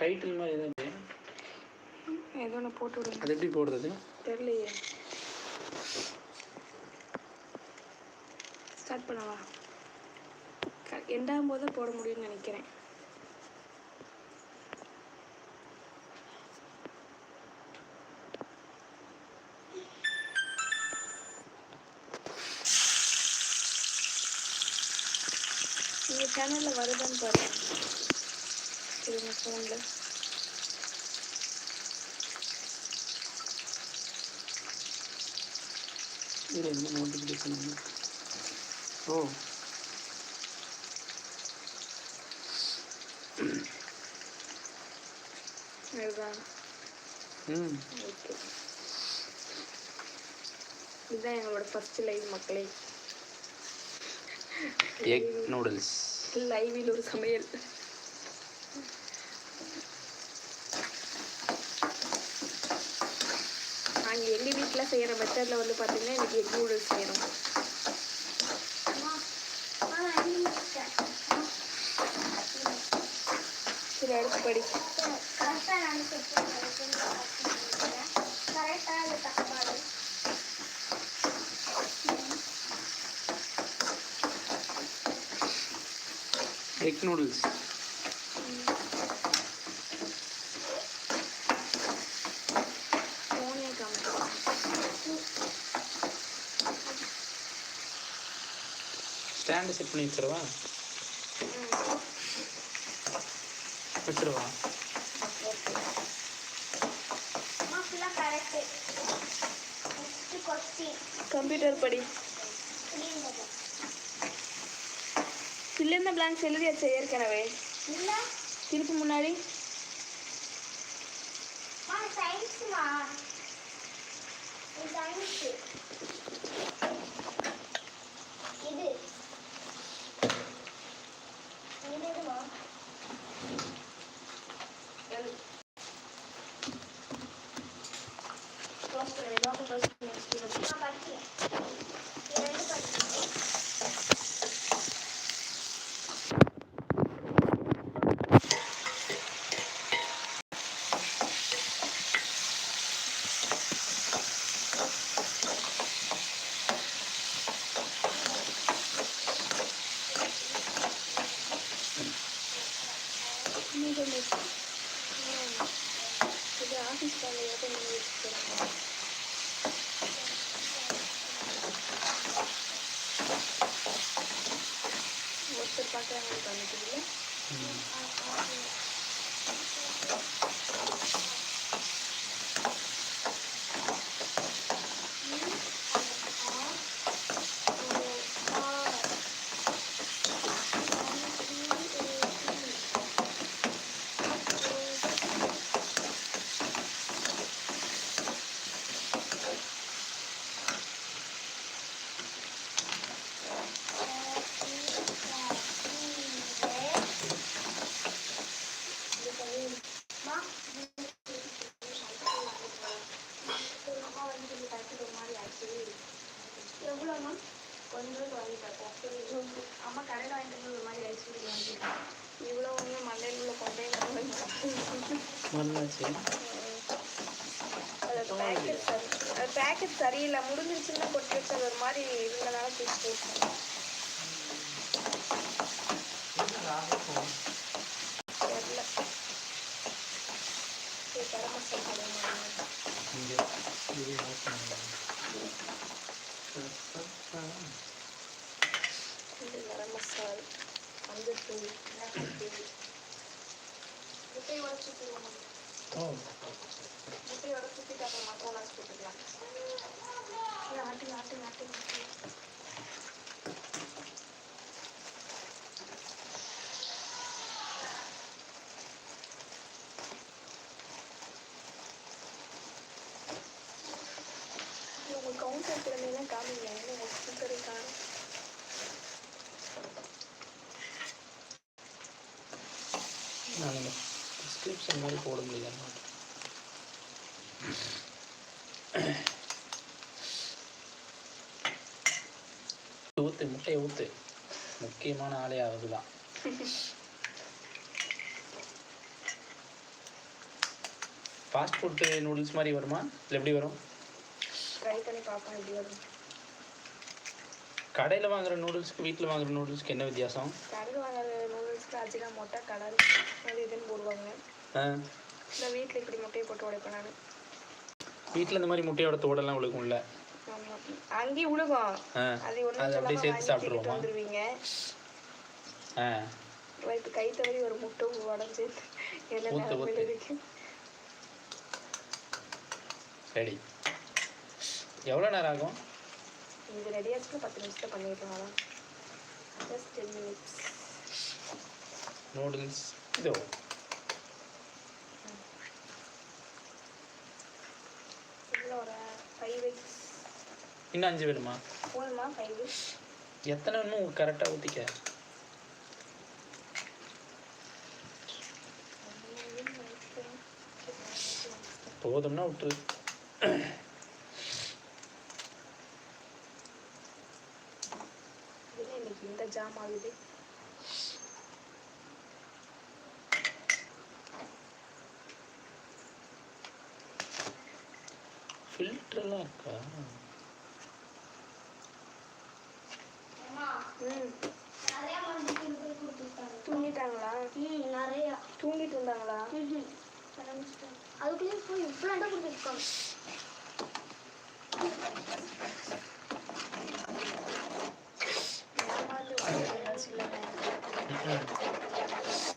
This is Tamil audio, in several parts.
டைட்டில் மாதிரி ஏதாவது ஏதோ ஒன்று போட்டு விடுங்க. அது எப்படி போடுறது? தெரியலையே. ஸ்டார்ட் பண்ணவா? எண்டாகும் போது போட முடியும்னு நினைக்கிறேன். உங்கள் சேனலில் வருதான்னு பாருங்க. இருங்க ஃபோனில் இது என்ன நோட்டிஃபிகேஷன் ஓ. ம். ஓகே. இதுதான் எங்களோட ஃபர்ஸ்ட் லைவ் மக்களே. எக் நூடுல்ஸ் லைவில் ஒரு சமையல். நாங்கள் எங்கள் வீட்டில் செய்கிற மெத்தடில் வந்து பார்த்தீங்கன்னா எனக்கு எக் நூடுல்ஸ் செய்யணும் சரி அடுத்து படி. எக் நூடுல்ஸ் செட் பண்ணி வச்சிடவா வச்சிருவா? கம்ப்யூட்டர் படி. இல்லைன்னா பிளாங்க்ஸ் எழுதியாச்சு ஏற்கனவே. திருப்பி முன்னாடி. இது இதுமா நான் ஒருத்தர் பார்க்குறாங்க பண்ணிக்கிறீங்க எவ்வளோமா கொஞ்சம் வாங்கிட்டேன் அம்மா கடையில் வாங்கிட்டு வந்து ஒரு மாதிரி ஐஸ்கிரீம் வாங்கிட்டேன் இவ்வளோ ஒன்று மண்டையில் உள்ள கொண்டையில் நல்லாச்சு அது பேக்கெட் சரி அது பேக்கெட் சரியில்லை. முடிஞ்சிருச்சுன்னா கொட்டி வச்சது ஒரு மாதிரி இருந்தனால தூக்கி போட்டேன் தெரியல. சரி கரம் மசாலா கரம் மசால் तो нас पिटला ये आटे आटे आटे ಕೌನ್ಸಿಲ್ಗಳನ್ನೆಲ್ಲ ಖಾಲಿ ಏನು ಒಕ್ಕಲಿಗರಿಗೆ ಕಾಣು ನನಗೆ ಡಿಸ್ಕ್ರಿಪ್ಷನ್ ಮೇಲೆ ಕೊಡಲಿಲ್ಲ ನೋಡಿ ஊத்து முட்டையை ஊத்து. முக்கியமான ஆளே அதுதான் ஃபாஸ்ட் ஃபுட் நூடுல்ஸ் மாதிரி வருமா? இல்லை எப்படி வரும்? ட்ரை பண்ணி பார்ப்போம் எப்படி வரும். வாங்குற நூடுல்ஸ்க்கு வீட்டில் வாங்குற நூடுல்ஸ்க்கு என்ன வித்தியாசம்? கடையில வாங்குற நூடுல்ஸ்க்கு அஜினா மொட்டை கடல் அது இதுன்னு போடுவாங்க. இந்த வீட்டில் இப்படி முட்டையை போட்டு உடைப்பேன் நான். வீட்டில் இந்த மாதிரி முட்டையோட தோடெல்லாம் விழுகும்ல ஆமாம் அங்கேயும் விழுகும் அது அப்படியே சேர்த்து சாப்பிட்ருவோமா வந்துடுவீங்க ஆ. இப்போ கை தவறி ஒரு முட்டை உடஞ்சி ஊத்து. இருக்கு ரெடி எவ்வளோ நேரம் ஆகும்? இது ரெடி ஆச்சுன்னா பத்து நிமிஷத்தில் பண்ணிடலாம். ஜஸ்ட் டென் மினிட்ஸ் நூடுல்ஸ் இதோ இதில் ஒரு ஃபைவ் எக்ஸ் இன்னும் அஞ்சு வேணுமா? எத்தனை வேணுமோ கரெக்டாக ஊற்றிக்க போதும்னா இன்னைக்கு இந்த ஜாம் ஆகுது? ஃபில்டர்லாம் இருக்கா அம்மா ம் நிறைய மருந்து போய் கொடுத்துருக்காங்க தூங்கிட்டாங்களா ம் நிறையா தூங்கிட்டு இருந்தாங்களா ம் அதுக்குள்ளேயும் போய் இவ்வளோ இடம் கொடுத்துருக்காங்க ஏமாந்து வாங்கிக்கலாம் சில்லறை ம்ம்.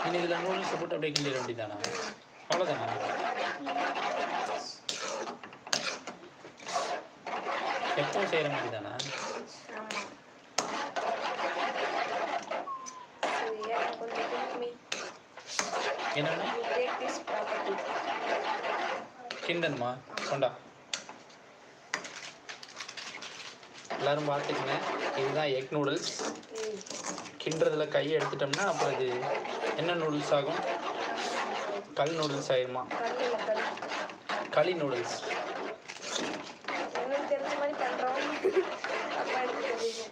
இனி இதில் நூடுல்ஸை போட்டு அப்படியே கிண்டிட வேண்டியதானா அவ்வளோதானா செய்கிற மாதிரி தானா என்னென்ன கிண்டன்மா கொண்டா. எல்லாரும் பார்த்துக்கங்க இதுதான் எக் நூடுல்ஸ். கிண்டுறதுல கையை எடுத்துட்டோம்னா அப்புறம் இது என்ன நூடுல்ஸ் ஆகும்? கல் நூடுல்ஸ் ஆயிருமா? களி நூடுல்ஸ் எங்களுக்கு தெரிஞ்ச மாதிரி பண்ணுறோம் அப்பா எடுத்துக்கிறீங்க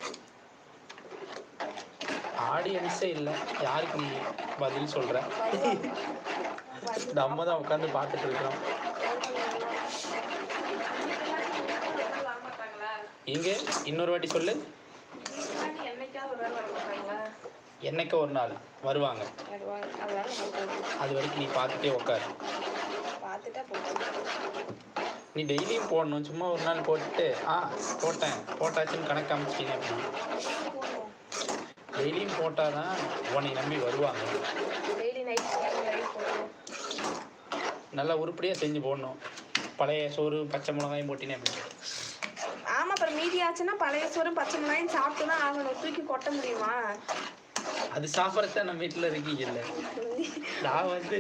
ஆடியன்ஸே இல்லை. யாருக்கு நீ பதில் சொல்கிற நம்ம தான் உட்காந்து பார்த்துட்டு இருக்கிறோம் இங்கே இன்னொரு வாட்டி சொல்லு. ஒரு நாள் என்னைக்கு ஒரு நாள்? வருவாங்க. அது வரைக்கும் நீ பார்த்துட்டே உட்காரு நீ டெய்லியும் போடணும். சும்மா ஒரு நாள் போட்டுட்டு ஆ போட்டேன். போட்டாச்சுன்னு கணக்கு காமிச்சிட்டீங்க அப்படின்னு. டெய்லியும் போட்டால் தான் உன்னை நம்பி வருவாங்க. டெய்லி நைட் நல்லா உருப்படியாக செஞ்சு போடணும். பழைய சோறு பச்சை மிளகாயும் போட்டினே அப்படின்னு ஆமா அப்புறம் மீதி ஆச்சுன்னா பழைய சோறும் பச்சை மிளகாயும் சாப்பிட்டு தான் ஆகணும். தூக்கி கொட்ட முடியுமா? அது சாப்பிட்றது நம்ம வீட்டில் இருக்கீங்க இல்லை? நான் வந்து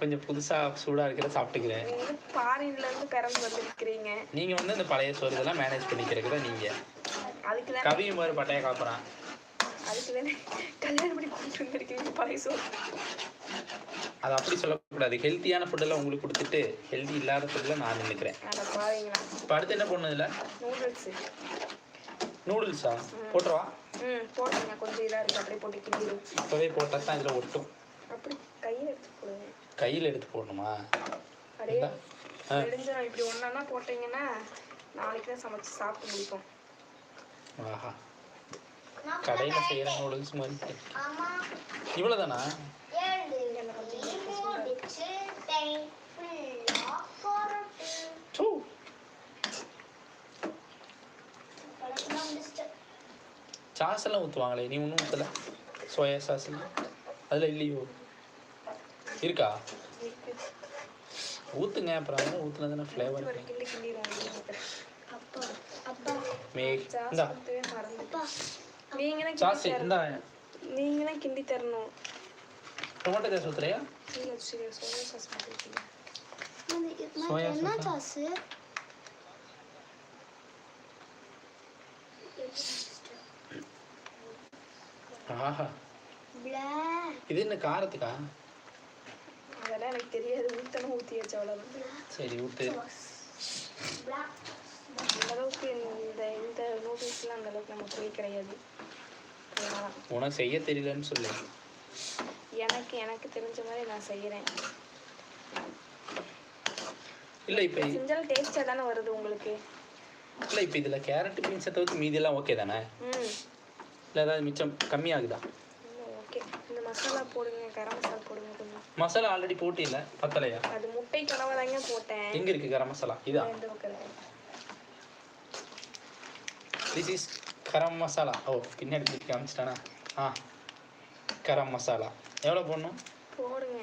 கொஞ்சம் புதுசாக சூடாக இருக்கிறத சாப்பிட்டுக்கிறேன். ஃபாரின்ல இருந்து பிறந்து வந்திருக்கிறீங்க. நீங்கள் வந்து இந்த பழைய சோறு இதெல்லாம் மேனேஜ் பண்ணிக்கிறதுக்கு தான் நீங்கள் அதுக்கு கவியும் மாதிரி பட்டையை காப்புறான். அதுக்கு தானே கல்யாணம் பண்ணி கூப்பிட்டு வந்திருக்கீங்க பழைய சோறு அது அப்படி சொல்லக்கூடாது. ஹெல்த்தியான ஃபுட்டெல்லாம் உங்களுக்கு கொடுத்துட்டு ஹெல்த்தி இல்லாத ஃபுட்டில் நான் நின்றுக்கிறேன் இப்போ அடுத்து என்ன பண்ணதில்ல நூடுல்ஸ் நூடுல்ஸா போட்டுருவா ம். போட்டுங்க கொஞ்சம் இதாக இருக்கு. அப்படியே போட்டு கிண்டிடும் இப்போவே போட்டால் தான் இதில் ஒட்டும். அப்படி கையில் எடுத்து போடுங்க. கையில் எடுத்து போடணுமா? அப்படியே நெடுஞ்சிடும் இப்படி ஒன்றா போட்டிங்கன்னா நாளைக்கு தான் சமைச்சு சாப்பிட்டு முடிப்போம். ஆஹா. கடையில் செய்கிற நூடுல்ஸ் மாதிரி பழக்கம் முடிச்சிட்டு சாஸ் எல்லாம் ஊற்றுவாங்களே நீ ஒன்றும் ஊற்றல சோயா சாஸ் அதில் இல்லையோ? இருக்கா? ஊற்றுங்க அப்புறம் அதெல்லாம் ஊற்றுனா தானே ஃப்ளேவர் ஒரு கிண்டி கிண்டிடுவாங்க அப்பா அப்பா. மே சாஸ் இந்தா. நீங்க சாஸ் நீங்க தான் கிண்டி தரணும். டொமேட்டோ சாஸ் ஊற்றுறியா இல்லை சரி சோயா சாஸ் பண்ணிருக்கீங்க சோயா என்ன சாஸா? ஆஹா. இது என்ன காரத்துக்கா? அதெல்லாம் எனக்கு தெரியாது. ஊற்றணும் ஊற்றி வச்ச அவ்வளோதான் சரி ஊத்து. பிளாக் அந்த அளவுக்கு இந்த இந்த நூடுல்ஸ்லாம் அந்த அளவுக்கு நமக்கு போய் கிடையாது. உனக்கு செய்ய தெரியலன்னு சொல்லு. எனக்கு எனக்கு தெரிஞ்ச மாதிரி நான் செய்கிறேன் இல்லை இப்போ செஞ்சாலும் டேஸ்ட்டாக தானே வருது உங்களுக்கு? இல்லை இப்போ இதில் கேரட் பீன்ஸை தவிர்த்து மீதியெல்லாம் ஓகே தானே? ம். இல்லை ஏதாவது மிச்சம் கம்மியாகுதா? ஓகே இந்த மசாலா போடுங்க கரம் மசாலா போடுங்க கொஞ்சம். மசாலா ஆல்ரெடி போட்டு இல்லை பத்தலையா? அது முட்டை கனவை தாங்க போட்டேன். எங்கே இருக்குது கரம் மசாலா? இதா. This is garam masala. ஓ பின்னாடி திருப்பி காமிச்சிட்டானா? ஆ கரம் மசாலா. எவ்வளோ போடணும்? போடுங்க.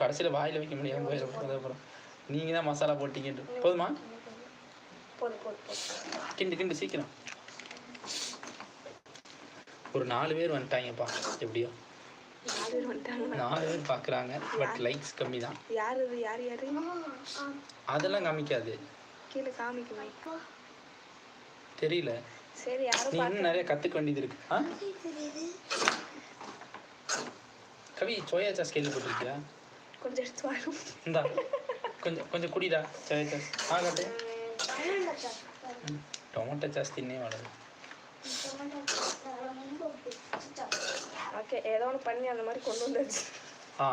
கடைசியில் வாயில் வைக்க முடியாமல் போயிடும் அப்புறம். நீங்கள் தான் மசாலா போட்டீங்கன்ட்டு. போதுமா? போதும் போதும் போதும். கிண்டு கிண்டு சீக்கிரம். ஒரு நாலு பேர் வந்துட்டாங்கப்பா. எப்படியோ. நாலு பேர் வந்துட்டாங்க நாலு பேர் பார்க்குறாங்க பட் லைக்ஸ் கம்மி தான். யார் இது? யார் யாரு? அதெல்லாம் காமிக்காது. கீழே காமிக்குமே தெரியல. சரி யாரும் இன்னும் நிறைய கற்றுக்க வேண்டியது இருக்கு. ஆ? கவி சோயா சாஸ் கேள்விப்பட்டிருக்கியா? கொஞ்சம் எடுத்து வரும் இந்தா கொஞ்சம் கொஞ்சம் குடிடா சோயா சாஸ் ஆ காட்டு. ம், டொமேட்டோ சாஸ் தின்னே வளரும் ஓகே ஏதோ ஒன்று பண்ணி அந்த மாதிரி கொண்டு வந்தாச்சு. ஆ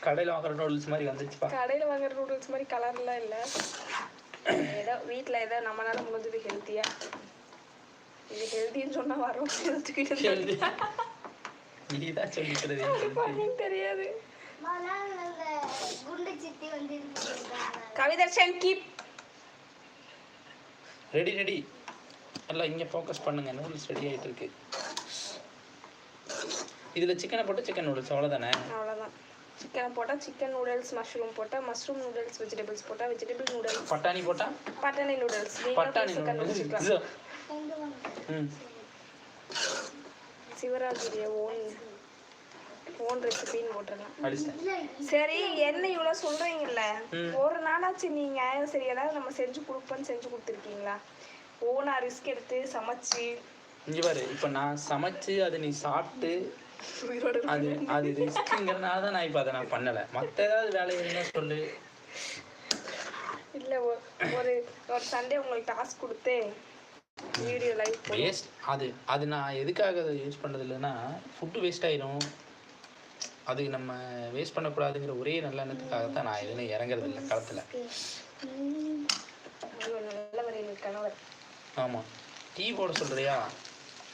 கடையில் வாங்குற நூடுல்ஸ் மாதிரி வந்துச்சுப்பா கடையில் வாங்குற நூடுல்ஸ் மாதிரி கலர்லாம் இல்லை. ஏதோ வீட்டில் ஏதோ நம்மளால முடிஞ்சது ஹெல்த்தியாக இது சொன்னால் வரோம். எடுத்துக்கிட்டு நீ தான் சொல்லிக்கிறது. தெரியாது. கவிதர்ஷன் கீப் ரெடி ரெடி எல்லாம் இங்கே ஃபோக்கஸ் பண்ணுங்க. நூடுல்ஸ் ரெடி ஆகிட்டு இருக்கு இதில் சிக்கனை போட்டு சிக்கன் நூடுல்ஸ் அவ்வளோதானே அவ்வளோதான் சிக்கனை போட்டால் சிக்கன் நூடுல்ஸ் மஷ்ரூம் போட்டால் மஷ்ரூம் நூடுல்ஸ் வெஜிடபிள்ஸ் போட்டால் வெஜிடபிள் நூடுல்ஸ் பட்டாணி போட்டா? பட்டாணி நூடுல்ஸ் பட்டாணி நூடுல்ஸ் சிவராஜுடைய ஓன் ஓன் ரெசிபின்னு போட்டுருலாம் சரி என்ன இவ்வளோ சொல்கிறீங்கல்ல. ஒரு நாளாச்சு நீங்கள் சரி ஏதாவது நம்ம செஞ்சு கொடுப்போன்னு செஞ்சு கொடுத்துருக்கீங்களா? ஓனாக ரிஸ்க் எடுத்து சமைச்சு. இங்கே பாரு இப்போ நான் சமைச்சு அதை நீ சாப்பிட்டு அது அது ரிஸ்க்குங்கிறனால தான் நான் இப்போ அதை நான் பண்ணலை. மற்ற ஏதாவது வேலை இருந்தா சொல்லு. இல்லை ஒரு ஒரு சண்டே உங்களுக்கு டாஸ்க் கொடுத்து வீடியோ லைவ் வேஸ்ட் அது அது நான் எதுக்காக அதை யூஸ் பண்ணுறது இல்லைன்னா ஃபுட்டு வேஸ்ட் ஆயிடும். அது நம்ம வேஸ்ட் பண்ணக்கூடாதுங்கிற ஒரே நல்ல எண்ணத்துக்காக தான் நான் எதுவும் இறங்குறது இல்லை களத்தில் ஆமாம் டீ போட சொல்கிறியா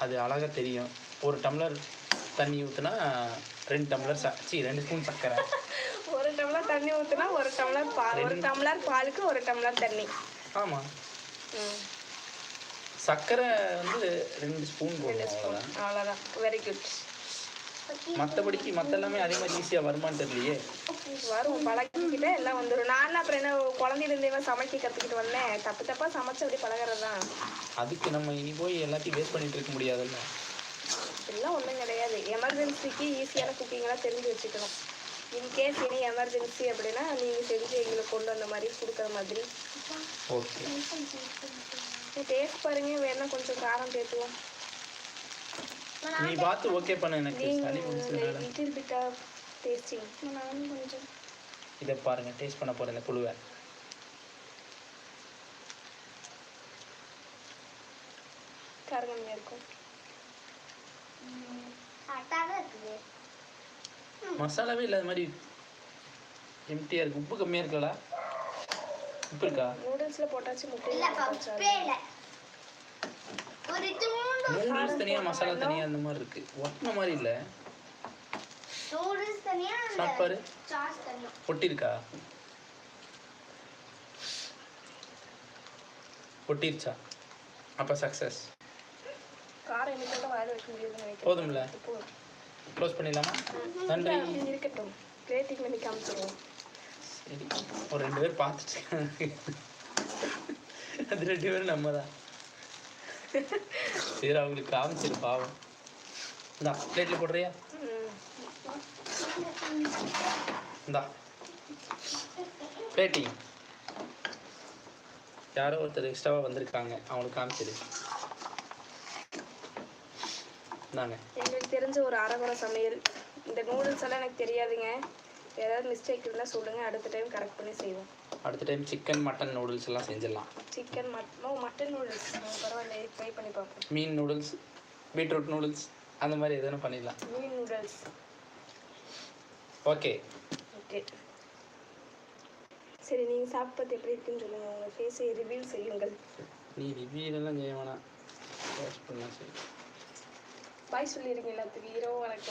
அது அழகாக தெரியும். ஒரு டம்ளர் தண்ணி ஊற்றுனா ரெண்டு டம்ளர் ச சி ரெண்டு ஸ்பூன் சர்க்கரை. ஒரு டம்ளர் தண்ணி ஊற்றுனா ஒரு டம்ளர் பால். ஒரு டம்ளர் பாலுக்கு ஒரு டம்ளர் தண்ணி. ஆமாம் சர்க்கரை வந்து ரெண்டு ஸ்பூன் போடணும் அவ்வளோதான் வெரி குட் மற்றபடிக்கு மற்ற எல்லாமே அதே மாதிரி ஈஸியாக வருமான்னு தெரியலையே. வரும். பழகிக்கிட்டே எல்லாம் வந்துடும் நான் அப்புறம் என்ன குழந்தையிலேருந்தே சமைக்க கற்றுக்கிட்டு வந்தேன். தப்பு தப்பாக சமைச்சு அப்படி பழகிறது தான் அதுக்கு நம்ம இனி போய் எல்லாத்தையும் வேஸ்ட் பண்ணிட்டு இருக்க முடியாதுல்ல? எல்லாம் ஒன்றும் கிடையாது. எமர்ஜென்சிக்கு ஈஸியான குக்கிங்லாம் தெரிஞ்சு வச்சுக்கணும். இன்கேஸ் இனி எமர்ஜென்சி அப்படின்னா நீங்கள் செஞ்சு எங்களுக்கு கொண்டு வந்த மாதிரி கொடுக்குற மாதிரி. ஓகே டேஸ்ட் பாருங்க வேணா கொஞ்சம் காரம் சேர்த்துவோம் நீ பார்த்து ஓகே பண்ணு எனக்கு. சளி பிடிச்சதுனால லிட்டில் பிட் ஆஃப் டேஸ்டிங் நானும் கொஞ்சம் இதை பாருங்க டேஸ்ட் பண்ண போகிறேன் இந்த புழுவை. காரம் கம்மியாக இருக்கும். இருக்குது. மசாலாவே இல்லாத மாதிரி எம்டியாக இருக்கு. உப்பு கம்மியாக இருக்கலா உப்பு இருக்கா நூடுல்ஸில் போட்டாச்சு இல்லப்பா போட்டாச்சு உப்பே இல்லை ஒரு தூண்டு நூடுல்ஸ் தனியாக மசாலா தனியாக அந்த மாதிரி இருக்கு. ஒட்டின மாதிரி இல்லை. நூடுல்ஸ் தனியா சாப்பாடு? சாஸ் தனியா. ஒட்டிருக்கா ஒட்டிருச்சா அப்போ சக்ஸஸ் காரம் இன்னைக்கு வாயில் வைக்க முடியுதுன்னு நினைக்கிறேன். போதும்ல? போதும். க்ளோஸ் பண்ணிடலாமா? நன்றி. இருக்கட்டும். ரேட்டிங் பண்ணி காமிச்சிருவோம் சரி ஒரு ரெண்டு பேர் பார்த்துட்டு அது ரெண்டு பேரும் நம்ம தான் சரி அவங்களுக்கு காமிச்சிரு பாவம். இந்தா பிளேட்டில் போடுறியா? இந்தா. பிளேட்டிங் யாரோ ஒருத்தர் எக்ஸ்ட்ராவாக வந்திருக்காங்க. அவங்களுக்கு காமிச்சிரு. இந்தாங்க. எங்களுக்கு தெரிஞ்ச ஒரு அரைகுறை சமையல். இந்த நூடுல்ஸ் எல்லாம் எனக்கு தெரியாதுங்க. ஏதாவது மிஸ்டேக் இருந்தால் சொல்லுங்கள் அடுத்த டைம் கரெக்ட் பண்ணி செய்வோம். அடுத்த டைம் சிக்கன் மட்டன் நூடுல்ஸ் எல்லாம் செஞ்சிடலாம். சிக்கன் மட்டன் மட்டன் நூடுல்ஸ் பரவாயில்ல ட்ரை பண்ணி பார்ப்போம். மீன் நூடுல்ஸ் பீட்ரூட் நூடுல்ஸ் அந்த மாதிரி எதுவும் பண்ணிடலாம். மீன் நூடுல்ஸ் ஓகே ஓகே சரி நீங்கள் சாப்பிட்டு எப்படி இருக்குன்னு சொல்லுங்கள் உங்கள் ஃபேஸை ரிவீல் செய்யுங்கள். நீ ரிவ்யூலாம் செய்ய வேணாம். Post பண்ணா சரி. பாய் சொல்லிடுங்க எல்லாத்துக்கும். ஹீரோ வணக்கம்.